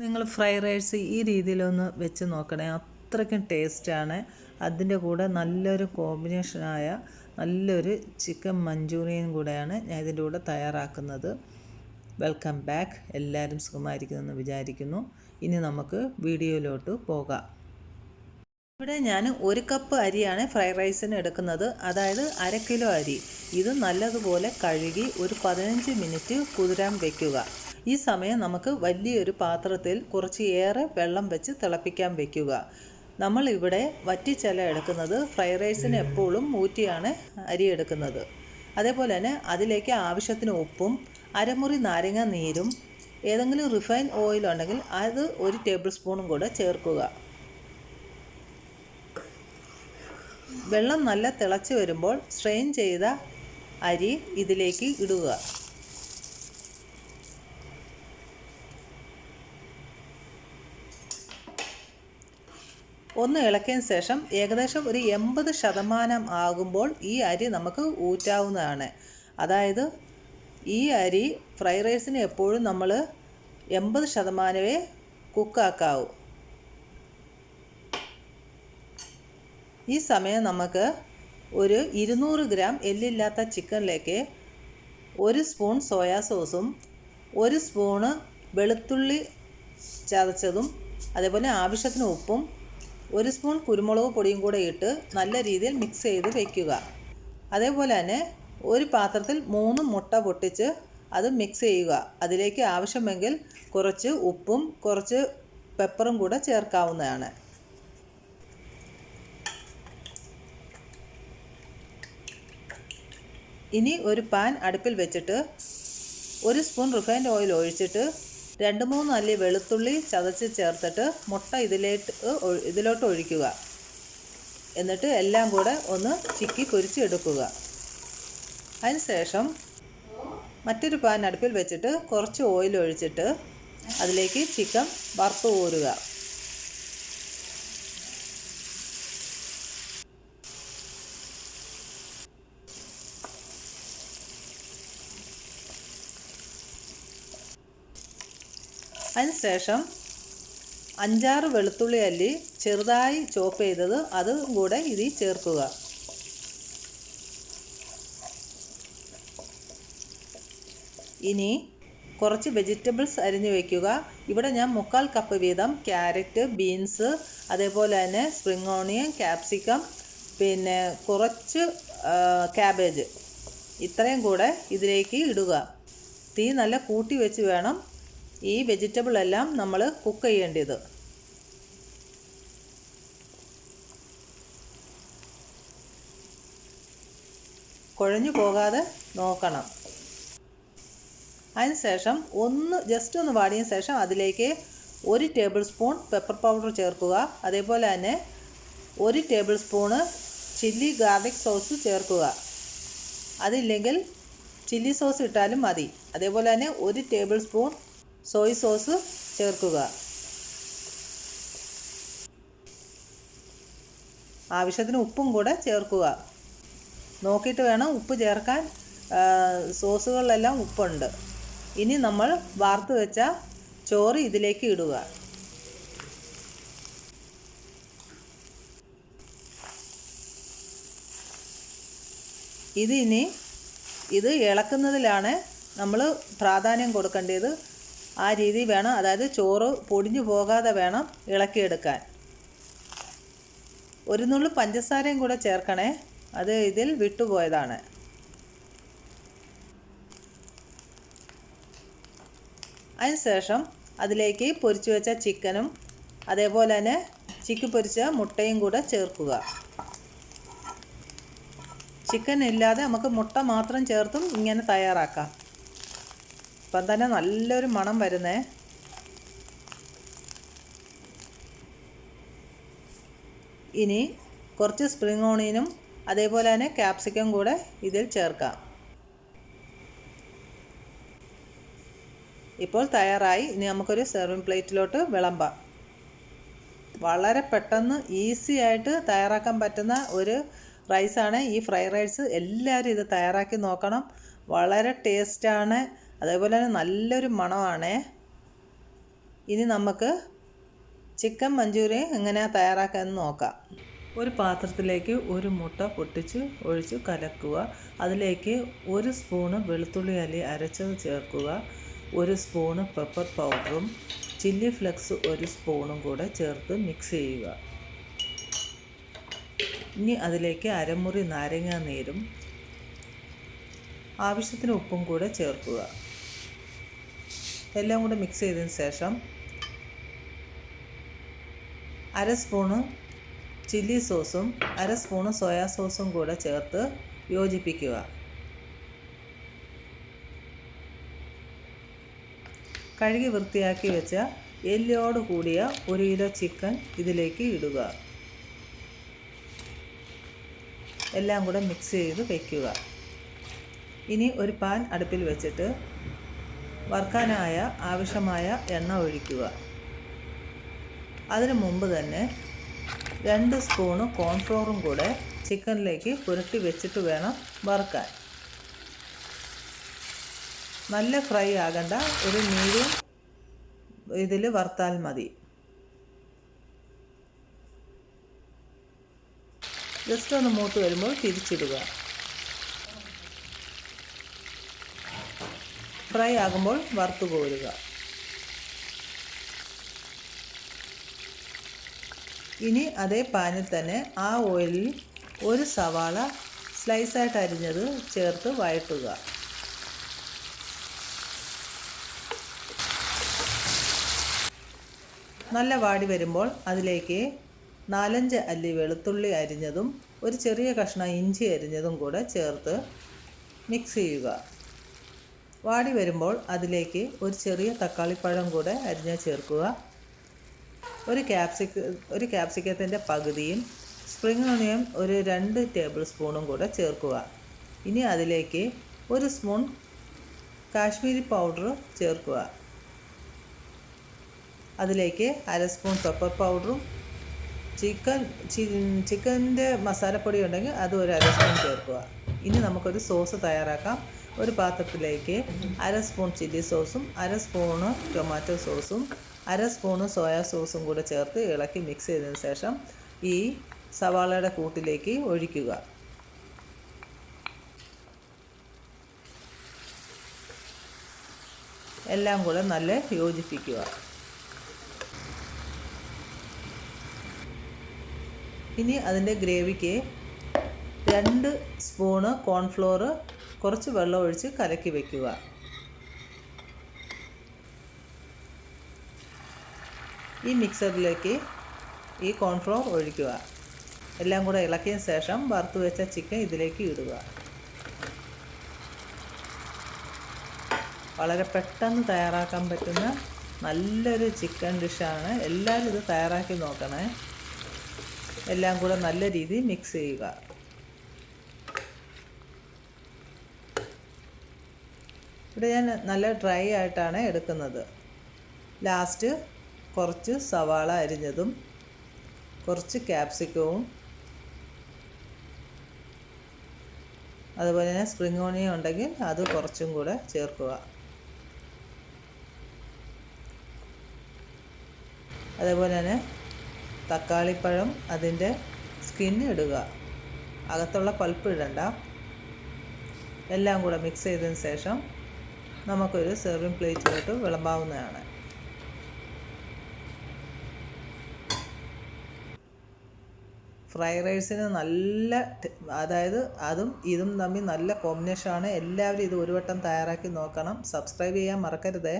നിങ്ങൾ fried rice ഈ രീതിയിലൊന്ന് വെച്ച് നോക്കണേ. അത്രയ്ക്കും ടേസ്റ്റാണ് അതിന്റെ കൂടെ നല്ലൊരു കോമ്പിനേഷനായ നല്ലൊരു ചിക്കൻ മഞ്ചൂറിയനും കൂടെയാണ് ഞാൻ ഇതിന്റെ കൂടെ തയ്യാറാക്കുന്നത്. വെൽക്കം ബാക്ക് എല്ലാവരും സുഖമായിരിക്കുമെന്ന് വിചാരിക്കുന്നു. ഇനി നമുക്ക് വീഡിയോയിലോട്ട് പോകാം. ഇവിടെ ഞാൻ ഒരു കപ്പ് അരിയാണ് ഫ്രൈഡ് റൈസിന് എടുക്കുന്നത്. അതായത് അര കിലോ അരി. ഇത് നല്ലതുപോലെ കഴുകി ഒരു പതിനഞ്ച് മിനിറ്റ് കുതിരാൻ വയ്ക്കുക ഈ സമയം നമുക്ക് വലിയൊരു പാത്രത്തിൽ കുറച്ച് ഏറെ വെള്ളം വെച്ച് തിളപ്പിക്കാൻ വെക്കുക. നമ്മൾ ഇവിടെ വറ്റിച്ചല എടുക്കുന്നത് ഫ്രൈഡ് റൈസിന് എപ്പോഴും ഊറ്റിയാണ് അരി എടുക്കുന്നത്. അതേപോലെ തന്നെ അതിലേക്ക് ആവശ്യത്തിന് ഉപ്പും അരമുറി നാരങ്ങ നീരും ഏതെങ്കിലും റിഫൈൻ ഓയിൽ ഉണ്ടെങ്കിൽ അത് ഒരു ടേബിൾ സ്പൂണും കൂടെ ചേർക്കുക. വെള്ളം നല്ല തിളച്ച് വരുമ്പോൾ സ്ട്രെയിൻ ചെയ്ത അരി ഇതിലേക്ക് ഇടുക. ഒന്ന് ഇളക്കിയതിന് ശേഷം ഏകദേശം ഒരു എൺപത് ശതമാനം ആകുമ്പോൾ ഈ അരി നമുക്ക് ഊറ്റാവുന്നതാണ്. അതായത് ഈ അരി ഫ്രൈ റൈസിന് എപ്പോഴും നമ്മൾ എൺപത് ശതമാനമേ കുക്കാക്കാവൂ. ഈ സമയം നമുക്ക് ഒരു ഇരുന്നൂറ് ഗ്രാം എല്ലില്ലാത്ത ചിക്കനിലേക്ക് ഒരു സ്പൂൺ സോയാ സോസും ഒരു സ്പൂണ് വെളുത്തുള്ളി ചതച്ചതും അതേപോലെ ആവശ്യത്തിന് ഉപ്പും ഒരു സ്പൂൺ കുരുമുളക് പൊടിയും കൂടെ ഇട്ട് നല്ല രീതിയിൽ മിക്സ് ചെയ്ത് വയ്ക്കുക അതേപോലെ തന്നെ ഒരു പാത്രത്തിൽ മൂന്ന് മുട്ട പൊട്ടിച്ച് അത് മിക്സ് ചെയ്യുക. അതിലേക്ക് ആവശ്യമെങ്കിൽ കുറച്ച് ഉപ്പും കുറച്ച് പെപ്പറും കൂടെ ചേർക്കാവുന്നതാണ്. ഇനി ഒരു പാൻ അടുപ്പിൽ വെച്ചിട്ട് ഒരു സ്പൂൺ റിഫൈൻഡ് ഓയിൽ ഒഴിച്ചിട്ട് രണ്ട് മൂന്ന് അല്ലി വെളുത്തുള്ളി ചതച്ച് ചേർത്തിട്ട് മുട്ട ഇതിലേക്ക് ഇതിലോട്ട് ഒഴിക്കുക. എന്നിട്ട് എല്ലാം കൂടെ ഒന്ന് ചിക്കി പൊരിച്ചെടുക്കുക. അതിനുശേഷം മറ്റൊരു പാൻ അടുപ്പിൽ വെച്ചിട്ട് കുറച്ച് ഓയിൽ ഒഴിച്ചിട്ട് അതിലേക്ക് ചിക്കൻ വറുത്ത് കോരുക അതിനുശേഷം അഞ്ചാറ് വെളുത്തുള്ളി അല്ലി ചെറുതായി ചോപ്പ് ചെയ്തത് അതും കൂടെ ഇതിൽ ചേർക്കുക. ഇനി കുറച്ച് വെജിറ്റബിൾസ് അരിഞ്ഞു വയ്ക്കുക ഇവിടെ ഞാൻ മുക്കാൽ കപ്പ് വീതം ക്യാരറ്റ് ബീൻസ് അതേപോലെ തന്നെ സ്പ്രിങ് ഓണിയൻ ക്യാപ്സിക്കം പിന്നെ കുറച്ച് ക്യാബേജ് ഇത്രയും കൂടെ ഇതിലേക്ക് ഇടുക. തീ നല്ല കൂട്ടി വെച്ച് വേണം ഈ വെജിറ്റബിൾ എല്ലാം നമ്മൾ കുക്ക് ചെയ്യേണ്ടത്. കുഴഞ്ഞു പോകാതെ നോക്കണം. അതിനുശേഷം ഒന്ന് ജസ്റ്റ് ഒന്ന് വാടിയ ശേഷം അതിലേക്ക് ഒരു ടേബിൾ സ്പൂൺ പെപ്പർ പൗഡർ ചേർക്കുക. അതേപോലെ തന്നെ ഒരു table spoon chilli garlic sauce ചേർക്കുക. അതില്ലെങ്കിൽ ചില്ലി സോസ് ഇട്ടാലും മതി. അതേപോലെ തന്നെ ഒരു ടേബിൾ സ്പൂൺ സോയ് സോസ് ചേർക്കുക. ആവശ്യത്തിന് ഉപ്പും കൂടെ ചേർക്കുക. നോക്കിയിട്ട് വേണം ഉപ്പ് ചേർക്കാൻ സോസുകളിലെല്ലാം ഉപ്പുണ്ട്. ഇനി നമ്മൾ വാർത്ത് വെച്ച ചോറ് ഇതിലേക്ക് ഇടുക. ഇതിനി ഇത് ഇളക്കുന്നതിലാണ് നമ്മൾ പ്രാധാന്യം കൊടുക്കേണ്ടത്. ആ രീതി വേണം. അതായത് ചോറ് പൊടിഞ്ഞു പോകാതെ വേണം ഇളക്കിയെടുക്കാൻ. ഒരു നുള്ളു പഞ്ചസാരയും കൂടെ ചേർക്കണേ. അത് ഇതിൽ വിട്ടുപോയതാണ് അതിനുശേഷം അതിലേക്ക് പൊരിച്ചു വെച്ച ചിക്കനും അതേപോലെ തന്നെ ചിക്കി പൊരിച്ച മുട്ടയും കൂടെ ചേർക്കുക. ചിക്കൻ ഇല്ലാതെ നമുക്ക് മുട്ട മാത്രം ചേർത്തും ഇങ്ങനെ തയ്യാറാക്കാം. ഇപ്പം തന്നെ നല്ലൊരു മണം വരുന്നേ. ഇനി കുറച്ച് സ്പ്രിങ് ഓണിയനും അതേപോലെ തന്നെ ക്യാപ്സിക്കം കൂടെ ഇതിൽ ചേർക്കാം. ഇപ്പോൾ തയ്യാറായി. ഇനി നമുക്കൊരു സെർവിങ് പ്ലേറ്റിലോട്ട് വിളമ്പാം. വളരെ പെട്ടെന്ന് ഈസി ആയിട്ട് തയ്യാറാക്കാൻ പറ്റുന്ന ഒരു റൈസാണ് ഈ ഫ്രൈഡ് റൈസ് എല്ലാവരും ഇത് തയ്യാറാക്കി നോക്കണം. വളരെ ടേസ്റ്റാണ് അതേപോലെ തന്നെ നല്ലൊരു മണമാണ്. ഇനി നമുക്ക് ചിക്കൻ മഞ്ചൂരിയൻ എങ്ങനെയാണ് തയ്യാറാക്കാമെന്ന് നോക്കാം. ഒരു പാത്രത്തിലേക്ക് ഒരു മുട്ട പൊട്ടിച്ച് ഒഴിച്ച് കലക്കുക. അതിലേക്ക് ഒരു സ്പൂണ് വെളുത്തുള്ളി അല്ലി അരച്ചത് ചേർക്കുക. ഒരു സ്പൂണ് പെപ്പർ പൗഡറും ചില്ലി ഫ്ലെക്സ് ഒരു സ്പൂണും കൂടെ ചേർത്ത് മിക്സ് ചെയ്യുക. ഇനി അതിലേക്ക് അരമുറി നാരങ്ങാ നീരും ആവശ്യത്തിന് ഉപ്പും കൂടെ ചേർക്കുക. എല്ലാം കൂടെ മിക്സ് ചെയ്തതിന് ശേഷം അര സ്പൂണ് ചില്ലി സോസും അര സ്പൂണ് സോയാ സോസും കൂടെ ചേർത്ത് യോജിപ്പിക്കുക. കഴുകി വൃത്തിയാക്കി വെച്ച എല്ലോട് കൂടിയ ഒരു കിലോ ചിക്കൻ ഇതിലേക്ക് ഇടുക. എല്ലാം കൂടെ മിക്സ് ചെയ്ത് വയ്ക്കുക ഇനി ഒരു പാൻ അടുപ്പിൽ വെച്ചിട്ട് വറുക്കാനായ ആവശ്യമായ എണ്ണ ഒഴിക്കുക. അതിനു മുമ്പ് തന്നെ രണ്ട് സ്പൂണ് കോൺഫ്ലോറും കൂടെ ചിക്കനിലേക്ക് പുരട്ടി വെച്ചിട്ട് വേണം വറുക്കാൻ. നല്ല ഫ്രൈ ആകണ്ട ഒരു മീഡിയം ഇതിൽ വറുത്താൽ മതി. ജസ്റ്റ് ഒന്ന് മൂത്ത് വരുമ്പോൾ തിരിച്ചിടുക. ഫ്രൈ ആകുമ്പോൾ വറുത്ത് കോരുക. ഇനി അതേ പാനിൽ തന്നെ ആ ഓയിലിൽ ഒരു സവാള സ്ലൈസായിട്ട് അരിഞ്ഞത് ചേർത്ത് വഴറ്റുക. നല്ല വാടി വരുമ്പോൾ അതിലേക്ക് നാലഞ്ച് അല്ലി വെളുത്തുള്ളി അരിഞ്ഞതും ഒരു ചെറിയ കഷ്ണം ഇഞ്ചി അരിഞ്ഞതും കൂടെ ചേർത്ത് മിക്സ് ചെയ്യുക. വാടി വരുമ്പോൾ അതിലേക്ക് ഒരു ചെറിയ തക്കാളിപ്പഴം കൂടെ അരിഞ്ഞ് ചേർക്കുക. ഒരു ക്യാപ്സിക്ക ഒരു ക്യാപ്സിക്കത്തിന്റെ പകുതിയും സ്പ്രിംഗ് ഓണിയൻ ഒരു രണ്ട് ടേബിൾ സ്പൂണും കൂടെ ചേർക്കുക. ഇനി അതിലേക്ക് ഒരു സ്പൂൺ കാശ്മീരി പൗഡർ ചേർക്കുക. അതിലേക്ക് അര സ്പൂൺ പെപ്പർ പൗഡറും ചിക്കൻ ചിക്കന്റെ മസാലപ്പൊടി ഉണ്ടെങ്കിൽ അത് ഒരു അര സ്പൂൺ ചേർക്കുക. ഇനി നമുക്കൊരു സോസ് തയ്യാറാക്കാം. ഒരു പാത്രത്തിലേക്ക് അര സ്പൂൺ ചില്ലി സോസും അര സ്പൂണ് ടൊമാറ്റോ സോസും അര സ്പൂണ് സോയാ സോസും കൂടെ ചേർത്ത് ഇളക്കി മിക്സ് ചെയ്തതിന് ശേഷം ഈ സവാളയുടെ കൂട്ടിലേക്ക് ഒഴിക്കുക. എല്ലാം കൂടെ നല്ല യോജിപ്പിക്കുക. ഇനി അതിന്റെ ഗ്രേവിക്ക് രണ്ട് സ്പൂണ് കോൺഫ്ലോർ കുറച്ച് വെള്ളം ഒഴിച്ച് കലക്കി വയ്ക്കുക ഈ മിക്സറിലേക്ക് ഈ കോൺഫ്ലോർ ഒഴിക്കുക. എല്ലാം കൂടെ ഇളക്കിയ ശേഷം വറുത്ത് വെച്ച ചിക്കൻ ഇതിലേക്ക് ഇടുക. വളരെ പെട്ടെന്ന് തയ്യാറാക്കാൻ പറ്റുന്ന നല്ലൊരു ചിക്കൻ ഡിഷാണ്. എല്ലാവരും ഇത് തയ്യാറാക്കി നോക്കണേ. എല്ലാം കൂടെ നല്ല രീതിയിൽ മിക്സ് ചെയ്യുക. ഇവിടെ ഞാൻ നല്ല ഡ്രൈ ആയിട്ടാണ് എടുക്കുന്നത്. ലാസ്റ്റ് കുറച്ച് സവാള അരിഞ്ഞതും കുറച്ച് ക്യാപ്സിക്കവും. അതുപോലെ തന്നെ സ്പ്രിംഗ് ഓണിയൻ ഉണ്ടെങ്കിൽ അത് കുറച്ചും കൂടെ ചേർക്കുക. അതേപോലെ തന്നെ തക്കാളിപ്പഴം അതിന്റെ സ്കിൻ ഇടുക. അകത്തുള്ള പൾപ്പ് ഇടണ്ട. എല്ലാം കൂടെ മിക്സ് ചെയ്തതിന് ശേഷം നമുക്കൊരു സെർവിങ് പ്ലേറ്റിലോട്ട് വിളമ്പാവുന്നതാണ്. ഫ്രൈഡ് റൈസിന് നല്ല അതായത് അതും ഇതും തമ്മിൽ നല്ല കോമ്പിനേഷനാണ് എല്ലാവരും ഇത് ഒരു വട്ടം തയ്യാറാക്കി നോക്കണം. സബ്സ്ക്രൈബ് ചെയ്യാൻ മറക്കരുതേ.